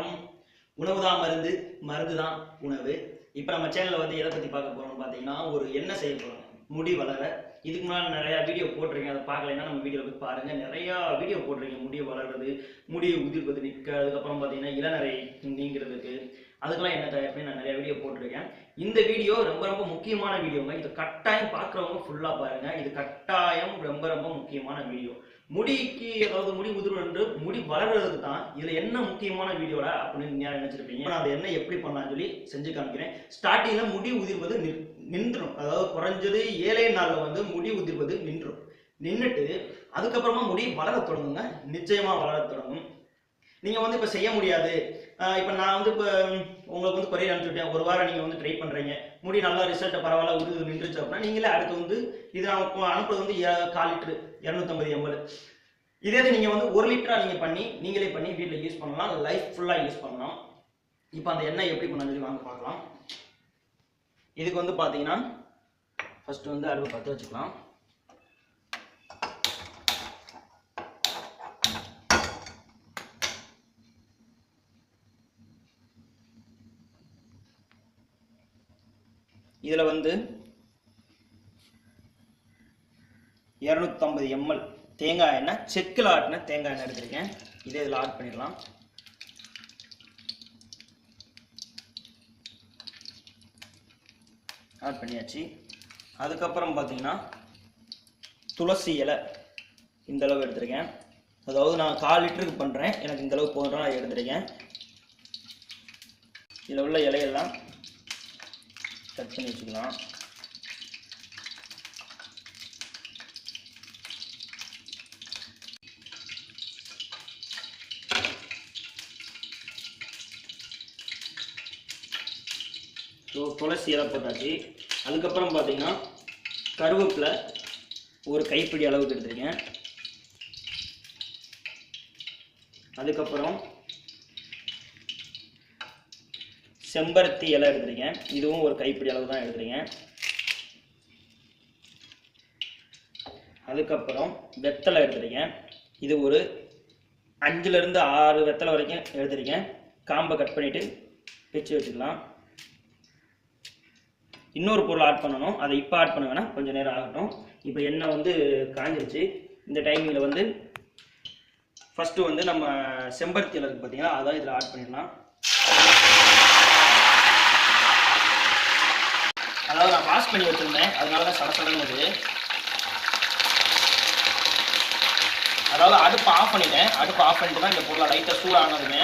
வணக்கம். உணவு தான் மருந்து மருந்து தான் உணவு. இப்போ நம்ம சேனலில் வந்து எதை பற்றி பார்க்க போகிறோம்னு பார்த்தீங்கன்னா ஒரு என்ன செய்ய போகிறோம் முடி வளர. இதுக்கு முன்னாடி நிறையா வீடியோ போட்டிருக்கீங்க அதை பார்க்கலைன்னா நம்ம வீடியோ போய் பாருங்கள் நிறையா வீடியோ போட்டிருக்கீங்க முடி வளர்றது முடி உதிர்வது நிற்க அதுக்கப்புறம் பார்த்தீங்கன்னா இளநரை நீங்கிறதுக்கு. அதுக்கெல்லாம் என்ன தயார் நான் நிறைய வீடியோ போட்டிருக்கேன். இந்த வீடியோ ரொம்ப ரொம்ப முக்கியமான வீடியோங்க இது கட்டாயம் பார்க்குறவங்க ஃபுல்லாக பாருங்க. இது கட்டாயம் ரொம்ப ரொம்ப முக்கியமான வீடியோ முடிக்கு அதாவது முடி உதிர்வு என்று முடி வளர்கிறதுக்கு தான் இதில் என்ன முக்கியமான வீடியோட அப்படின்னு நீங்கள் நினச்சிருப்பீங்க? நான் அந்த எண்ணெய் எப்படி பண்ணலாம்னு சொல்லி செஞ்சு காமிக்கிறேன். ஸ்டார்டிங்கில் முடி உதிர்வது நிற்- நின்றும். அதாவது குறைஞ்சது ஏழே நாளில் வந்து முடி உதிர்வது நின்றும். நின்றுட்டு அதுக்கப்புறமா முடி வளர தொடங்குங்க. நிச்சயமாக வளர தொடங்கும். நீங்கள் வந்து இப்போ செய்ய முடியாது. இப்போ நான் வந்து இப்போ உங்களுக்கு வந்து கொரியர் அனுப்பிச்சுட்டேன் ஒரு வாரம் நீங்கள் வந்து ட்ரை பண்ணுறீங்க முடி நல்லா ரிசல்ட்டை பரவாயில்ல உருது நின்றுச்சு அப்படின்னா நீங்களே அடுத்து வந்து இது நான் அனுப்புறது வந்து கால் லிட்டரு இரநூத்தம்பது எம்எல் இதே இது நீங்கள் வந்து ஒரு லிட்டரா நீங்கள் பண்ணி நீங்களே பண்ணி வீட்டில் யூஸ் பண்ணலாம். லைஃப் ஃபுல்லாக யூஸ் பண்ணலாம். இப்போ அந்த எண்ணெய் எப்படி பண்ண சொல்லி வாங்க பார்க்கலாம் இதுக்கு வந்து பார்த்தீங்கன்னா ஃபஸ்ட்டு வந்து அடுப்பு பற்ற வச்சுக்கலாம். இதில் வந்து இரநூத்தம்பது எம்எல் தேங்காய் எண்ணெய் செக்கில் ஆட்டின தேங்காய் எண்ணெய் எடுத்திருக்கேன். இதே இதில் ஆட் பண்ணிடலாம். ஆட் பண்ணியாச்சு. அதுக்கப்புறம் பார்த்தீங்கன்னா துளசி இலை இந்த அளவு எடுத்திருக்கேன். அதாவது நான் கால் லிட்டருக்கு பண்ணுறேன். எனக்கு இந்த அளவு போதும் நான் எடுத்திருக்கேன். இதில் உள்ள இலையெல்லாம் கட் பண்ணி வச்சுக்கலாம். ஸோ துளசி இலை போட்டாச்சு. அதுக்கப்புறம் பார்த்தீங்கன்னா கருவேப்பிலை ஒரு கைப்பிடி அளவுக்கு எடுத்துருக்கேன். அதுக்கப்புறம் செம்பருத்தி இலை எடுத்திருக்கேன். இதுவும் ஒரு கைப்பிடி அளவு தான் எடுத்திருக்கேன். அதுக்கப்புறம் வெத்தலை எடுத்திருக்கேன். இது ஒரு அஞ்சுலேருந்து ஆறு வெத்தலை வரைக்கும் எடுத்திருக்கேன். காம்பை கட் பண்ணிவிட்டு பிச்சு வச்சுக்கலாம். இன்னொரு பொருள் ஆட் பண்ணணும். அதை இப்போ ஆட் பண்ண கொஞ்சம் நேரம் ஆகட்டும். இப்போ எண்ணெய் வந்து காஞ்சிருச்சு. இந்த டைமிங்கில் வந்து ஃபஸ்ட்டு வந்து நம்ம செம்பருத்தி இலை பார்த்தீங்கன்னா அதான் இதில் ஆட் பண்ணிடலாம். அதாவது நான் வாஷ் பண்ணி வச்சுருந்தேன். அதனால தான் சடசடங்குது அதாவது அடுப்பு ஆஃப் பண்ணிட்டேன். அடுப்பு ஆஃப் பண்ணிட்டு தான் இந்த பொருளை லைட்டாக சூடானதுமே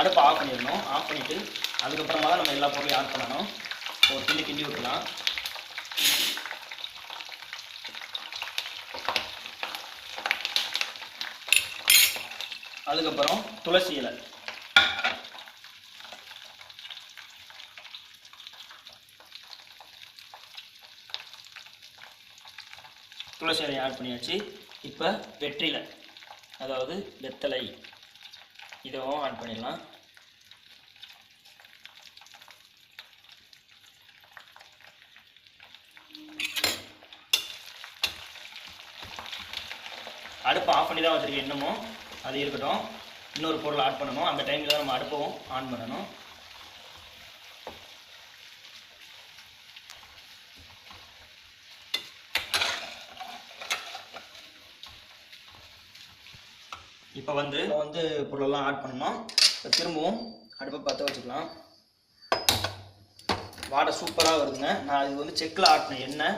அடுப்பு ஆஃப் பண்ணிடணும். ஆஃப் பண்ணிவிட்டு அதுக்கப்புறமா தான் நம்ம எல்லா பொருளையும் ஆட் பண்ணணும். ஒரு கிண்டி கிண்டி விட்டுலாம் அதுக்கப்புறம் துளசி இலை. துளசி ஆட் பண்ணியாச்சு. இப்போ வெற்றிலை அதாவது வெத்தலை. இதுவும் ஆட் பண்ணிடலாம். அடுப்பு ஆஃப் பண்ணி தான் வச்சுருக்கேன் இன்னமும் அது இருக்கட்டும். இன்னொரு பொருள் ஆட் பண்ணணும். அந்த டைமில் தான் நம்ம அடுப்பவும் ஆன் பண்ணணும். இப்போ வந்து இப்போ வந்து பொருளெல்லாம் ஆட் பண்ணணும்? இப்போ திரும்பவும் அடுப்பை பற்ற வச்சுக்கலாம். வாடை சூப்பராக வருதுங்க. நான் இது வந்து செக்கில் ஆட்டினேன் எண்ணெய்.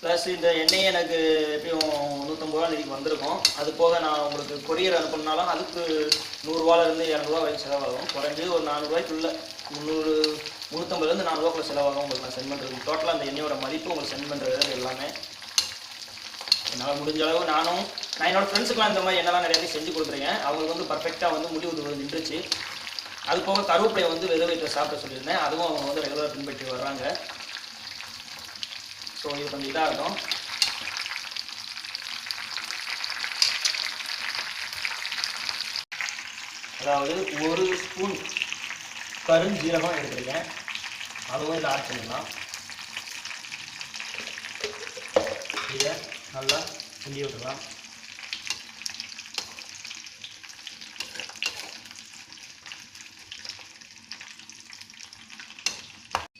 ப்ளஸ் இந்த எண்ணெய் எனக்கு எப்படியும் நூற்றம்பது ரூபா இதுக்கு வந்திருக்கும். அது போக நான் உங்களுக்கு கொரியர் அனுப்புனாலும் அதுக்கு நூறுரூவாலேருந்து இரநூறுவா வரைக்கும் செலவாகும். குறைஞ்சது ஒரு நானூறுரூவாய்க்குள்ள முந்நூறு முந்நூற்றம்பதுலேருந்து நானூறுவாக்குள்ள செலவாகும். உங்களுக்கு நான் சென்ட் பண்ணுறது டோட்டலாக அந்த எண்ணெயோட மதிப்பு உங்களுக்கு சென்ட் பண்ணுறது எல்லாமே. என்னால் முடிஞ்ச அளவு நானும் நான் என்னோட ஃப்ரெண்ட்ஸுக்குலாம் இந்த மாதிரி என்னெல்லாம் நிறைய செஞ்சு கொடுத்துருக்கேன் அவங்களுக்கு வந்து பர்ஃபெக்டாக வந்து முடி உதவு நின்றுச்சு. அது போக கருவேப்பிலையை வந்து வெறும் வயிற்று சாப்பிட சொல்லியிருந்தேன். அதுவும் அவங்க வந்து ரெகுலராக பின்பற்றி வர்றாங்க. ஸோ இது கொஞ்சம் இதாகட்டும். அதாவது ஒரு ஸ்பூன் கருஞ்சீரகம் எடுத்துருக்கேன். அதுவும் இதில் ஆட் பண்ணிடலாம். இதை நல்லா கிண்டி விட்டுக்கலாம்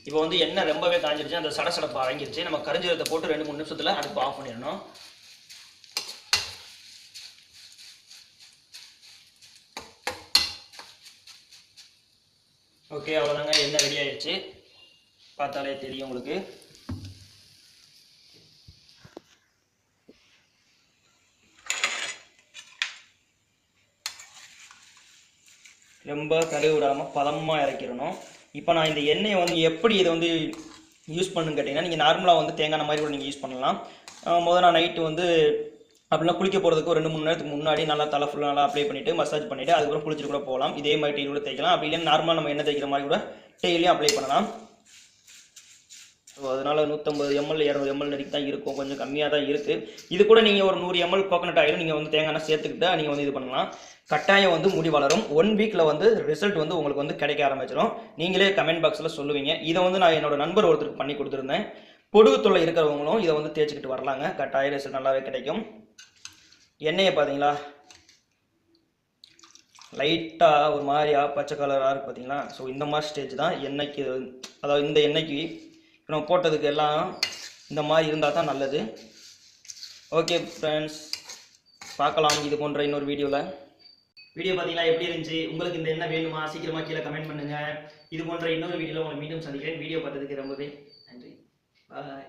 இப்போ வந்து எண்ணெய் ரொம்பவே காஞ்சிருச்சு அந்த சடசடப்பு அடங்கிருச்சு நம்ம கரிஞ்சீரகத்தை போட்டு ரெண்டு மூணு நிமிஷத்தில் அடுப்பு ஆஃப் பண்ணிடணும். ஓகே அவ்வளோதாங்க எண்ணெய் ரெடி ஆயிடுச்சு பார்த்தாலே தெரியும் உங்களுக்கு. ரொம்ப கருவி விடாமல் பதமாக இறக்கிடணும். இப்போ நான் இந்த எண்ணெயை வந்து எப்படி இதை வந்து யூஸ் பண்ணுன்னு கேட்டிங்கன்னா நீங்கள் நார்மலாக வந்து தேங்காய் மாதிரி கூட நீங்கள் யூஸ் பண்ணலாம். முதல் நான் நைட்டு வந்து அப்படிலாம் குளிக்க போகிறதுக்கு ஒரு ரெண்டு மூணு நேரத்துக்கு முன்னாடி நல்லா தலை ஃபுல்லாக நல்லா அப்ளை பண்ணிவிட்டு மசாஜ் பண்ணிவிட்டு அதுக்கப்புறம் குளிச்சுட்டு கூட போகலாம். இதே மாதிரி டீ கூட தேய்க்கலாம். அப்படி இல்லைன்னா நார்மலாக நம்ம எண்ணெய் தேய்க்கிற மாதிரி கூட டெய்லியும் அப்ளை பண்ணலாம். ஸோ அதனால் நூற்றம்பது எம்எல் இரநூறு எம்எல் வரைக்கும் தான் இருக்கும். கொஞ்சம் கம்மியாக தான் இருக்குது இது கூட நீங்கள் ஒரு நூறு எம்எல் கோகனட் ஆயிலும் நீங்கள் வந்து தேங்காய் சேர்த்துக்கிட்டு சேர்த்துக்கிட்டா நீங்கள் வந்து இது பண்ணலாம். கட்டாயம் வந்து முடி வளரும். ஒன் வீக்கில் வந்து ரிசல்ட் வந்து உங்களுக்கு வந்து கிடைக்க ஆரம்பிச்சிடும் நீங்களே கமெண்ட் பாக்ஸில் சொல்லுவீங்க. இதை வந்து நான் என்னோட நண்பர் ஒருத்தருக்கு பண்ணி கொடுத்துருந்தேன். பொடுகு தொல்லை இருக்கிறவங்களும் இதை வந்து தேய்ச்சிக்கிட்டு வரலாங்க. கட்டாய ரிசல்ட் நல்லாவே கிடைக்கும். எண்ணெயை பார்த்தீங்களா? லைட்டாக ஒரு மாதிரியா பச்சை கலராக இருக்குது பார்த்தீங்களா? ஸோ இந்த மாதிரி ஸ்டேஜ் தான். எண்ணெய்க்கு அதாவது இந்த எண்ணெய்க்கு நம்ம போட்டதுக்கு எல்லாம் இந்த மாதிரி இருந்தால் தான் நல்லது. ஓகே ஃப்ரெண்ட்ஸ் பார்க்கலாம் இது போன்ற இன்னொரு வீடியோவில் வீடியோ பார்த்தீங்களா? எப்படி இருந்துச்சு? உங்களுக்கு இந்த என்ன வேணுமா? சீக்கிரமாக கீழே கமெண்ட் பண்ணுங்கள் இது போன்ற இன்னொரு வீடியோவில் உங்களை மீண்டும் சந்திக்கிறேன். வீடியோ பார்த்ததுக்கு ரொம்பவே நன்றி. பாய்